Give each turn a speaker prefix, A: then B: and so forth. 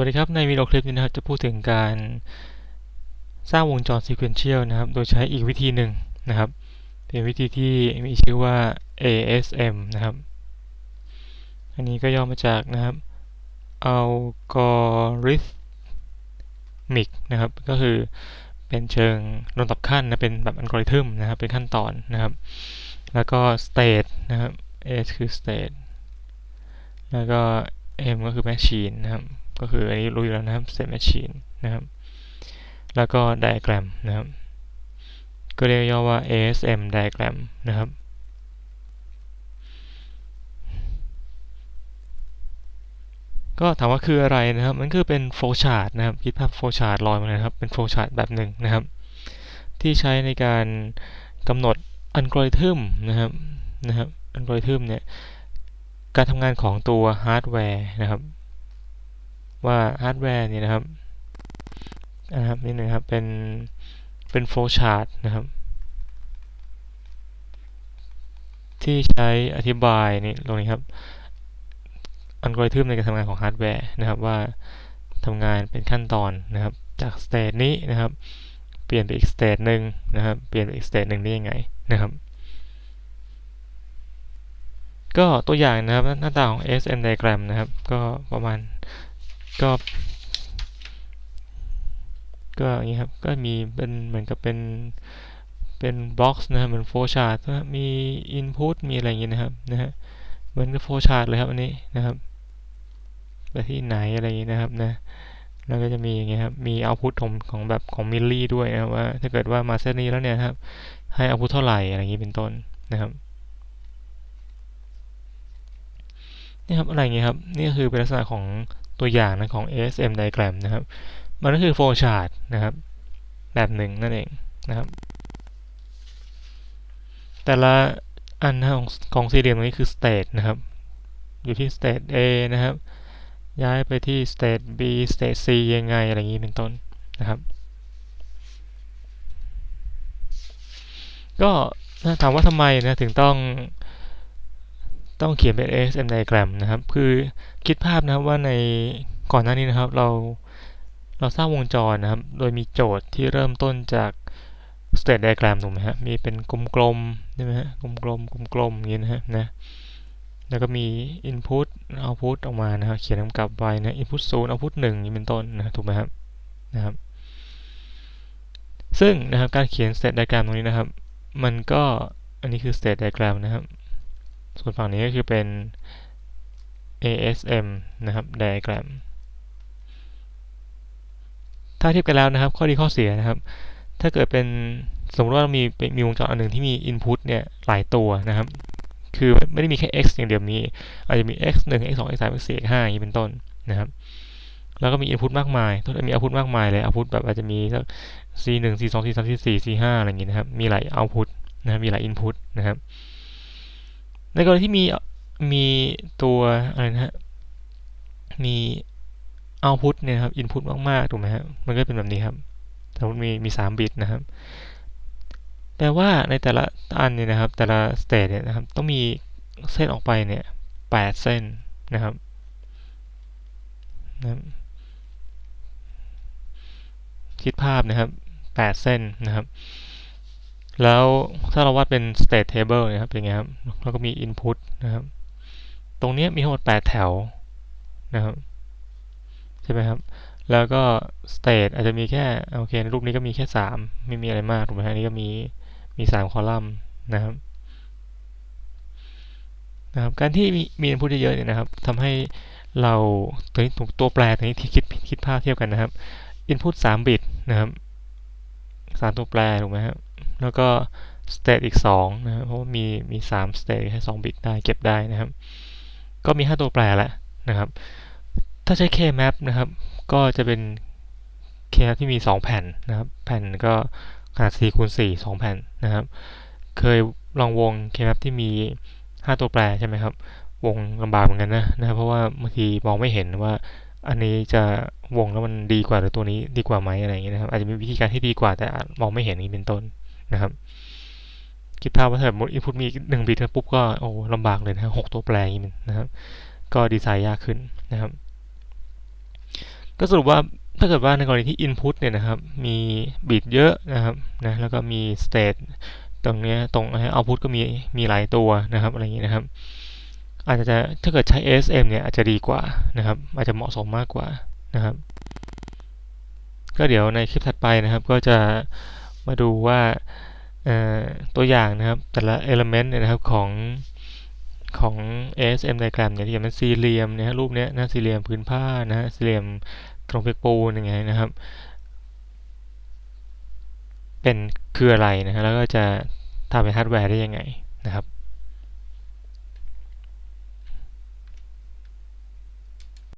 A: วัสดีครับในวิดีโอคลิปนี้นะครับจะพูดถึงการสร้างวงจร sequential นะครับ โดยใช้อีกวิธีหนึ่งนะครับ เป็นวิธีที่มีชื่อว่า ASM นะครับ อันนี้ก็ย่อมาจากนะครับ algorithmic นะครับ ก็คือเป็นเชิงลำดับขั้นนะเป็นแบบอัลกอริทึมนะครับ เป็นขั้นตอนนะครับ แล้วก็ state นะครับ S คือ state แล้วก็ M ก็คือ machine นะครับ ก็คืออันนี้รู้อยู่แล้วนะครับ state machine นะครับ แล้วก็ diagram นะครับ ก็เรียกย่อว่า ASM diagram นะครับก็ถามว่าคืออะไรนะครับ มันคือเป็น flow chart นะครับคิดภาพ flow chart ลอยมาเลยครับ เป็น flow chart แบบหนึ่งนะครับ ที่ใช้ในการกำหนดอัลกอริทึมนะครับนะครับอัลกอริทึมเนี่ยการทำงานของตัวฮาร์ดแวร์นะครับ ว่าฮาร์ดแวร์เนี่ยนะครับนะครับนี่นะครับเป็นเป็นโฟล์ชาร์ตนะครับ ที่ใช้อธิบายนี่ตรงนี้ครับอัลกอริทึมในการทำงานของฮาร์ดแวร์นะครับว่าทำงานเป็นขั้นตอนนะครับ จากสเตจนี้นะครับ เปลี่ยนไปอีกสเตจหนึ่งนะครับ เปลี่ยนไปอีกสเตจหนึ่งได้ยังไงนะครับ ก็ตัวอย่างนะครับหน้าตาของ SM diagram นะครับ ก็ประมาณ ก็ ก็อย่างนี้ครับ ก็มีเป็นเหมือนกับเป็นเป็นบล็อกนะครับเหมือนโฟล์ชาร์ตมี input มีอะไรอย่างนี้ยนะครับนะฮะเหมือนกับโฟชาร์ตเลยครับอันนี้นะครับไปที่ไหนอะไรอย่างนี้ยนะครับนะแล้วก็จะมีอย่างเงี้ยครับมีเอาพุทของของแบบของมิลลี่ด้วยนะครับว่าถ้าเกิดว่ามาเส้นนี้แล้วเนี่ยครับให้เอาพุทเท่าไหร่อะไรอย่างนี้เป็นต้นนะครับนี่ครับอะไรเงี้ยครับนี่ก็คือเป็นลักษณะของ ตัวอย่างนะของ ASM diagram นะครับ มันก็คือโฟล์ชาร์ตนะครับ แบบหนึ่งนั่นเองนะครับ แต่ละอันของของสี่เหลี่ยมตรงนี้คือ state นะครับ อยู่ที่ state A นะครับ ย้ายไปที่ state B state C ยังไง อะไรอย่างนี้เป็นต้นนะครับ ก็ถามว่าทำไมนะถึงต้อง ต้องเขียนเป็น ASM diagram นะครับ คือคิดภาพนะครับว่าในก่อนหน้านี้นะครับ เราเราสร้างวงจรนะครับ โดยมีโจทย์ที่เริ่มต้นจาก state diagram ถูกไหมฮะ มีเป็นกลมๆใช่ไหมฮะ กลมๆกลมๆอย่างนี้นะฮะนะ แล้วก็มี input output ออกมานะครับ เขียนกำกับไว้นะ input 0 output 1นี้เป็นต้นนะ ถูกไหมครับ นะครับ ซึ่งนะครับ การเขียน state diagram ตรงนี้นะครับ มันก็ อันนี้คือ state diagram นะครับ ส่วนฝั่งนี้ก็คือเป็น ASM นะครับ diagram ถ้าเทียบกันแล้วนะครับ ข้อดีข้อเสียนะครับ ถ้าเกิดเป็นสมมติว่ามีมีวงจรอันหนึ่งที่มี input เนี่ยหลายตัวนะครับ คือไม่ได้มีแค่ x อย่างเดียวมี อาจจะมี x 1 x 2 x 3 x 4 x 5อย่างนี้เป็นต้นนะครับ แล้วก็มี input มากมายตัวมี output มากมายเลย output แบบอาจจะมีสัก c 1 c 2 c 3 c 4 c 5อะไรอย่างนี้นะครับ มีหลาย output นะครับมีหลาย input นะครับ ในกรณีที่มีมีตัวอะไรนะฮะมีเอาพุตเนี่ยครับอินพุตมากๆถูกไหมครับมันก็เป็นแบบนี้ครับสมมติมีมีสามบิตนะครับแต่ว่าในแต่ละอันเนี่ยนะครับ แต่ละสเตจเนี่ยนะครับ ต้องมีเส้นออกไปเนี่ยแปดเส้นนะครับนะคิดภาพนะครับแปดเส้นนะครับ แล้วถ้าเราวาดเป็น state table นะครับเป็นไงครับแล้วก็มี input นะครับ ตรงนี้มีทั้งหมด 8 แถวนะครับใช่ไหมครับ แล้วก็ state อาจจะมีแค่โอเคในรูปนี้ก็มีแค่ 3 ไม่มีอะไรมากถูกไหมฮะนี่ก็มีมี 3 คอลัมน์นะครับนะครับ การที่มีมี input เยอะๆเนี่ยนะครับทำให้เราตัวนี้ถูกตัวแปรตัวนี้ที่คิดคิดภาพเทียบกันนะครับ input 3 บิตนะครับ 3 ตัวแปรถูกไหมครับ แล้วก็ state อีก 2 นะครับเพราะว่ามีมี 3 state แค่2บิตได้เก็บได้นะครับ ก็มี 5 ตัวแปรแล้วนะครับ ถ้าใช้ K-map นะครับ ก็จะเป็น K-map ที่มี 2 แผ่นนะครับ แผ่นก็ขนาด4คูณ4 2 แผ่นนะครับ เคยลองวง K-map ที่มี 5 ตัวแปรใช่ไหมครับ วงลำบากเหมือนกันนะนะครับเพราะว่าบางทีมองไม่เห็นว่าอันนี้จะวงแล้วมันดีกว่าหรือตัวนี้ดีกว่าไหมอะไรอย่างเงี้ยนะครับอาจจะมีวิธีการที่ดีกว่าแต่มองไม่เห็นนี้เป็นต้น นะครับคิดภาพว่าถ้าแบบอินพุตมีหนึ่งบิตปุ๊บก็โอ้ลำบากเลยนะหกตัวแปรอย่างนี้นะครับ ก็ดีไซน์ยากขึ้นนะครับ ก็สรุปว่าถ้าเกิดว่าในกรณีที่ input เนี่ยนะครับมีบิตเยอะนะครับนะแล้วก็มี state ตรงนี้ตรง output ก็มีมีหลายตัวนะครับอะไรอย่างนี้นะครับ อาจจะถ้าเกิดใช้ ASM เนี่ยอาจจะดีกว่านะครับ อาจจะเหมาะสมมากกว่านะครับ ก็เดี๋ยวในคลิปถัดไปนะครับก็จะ มาดูว่าตัวอย่างนะครับแต่ละ element เนี่ยนะครับของของ ASM diagram เนี่ยที่จะเป็นสี่เหลี่ยมเนี่ยรูปเนี้ยนะสี่เหลี่ยมพื้นผ้านะฮะสี่เหลี่ยมตรงเพกปูนยังไงนะครับ เป็นคืออะไรนะฮะแล้วก็จะทำเป็นฮาร์ดแวร์ได้ยังไงนะครับ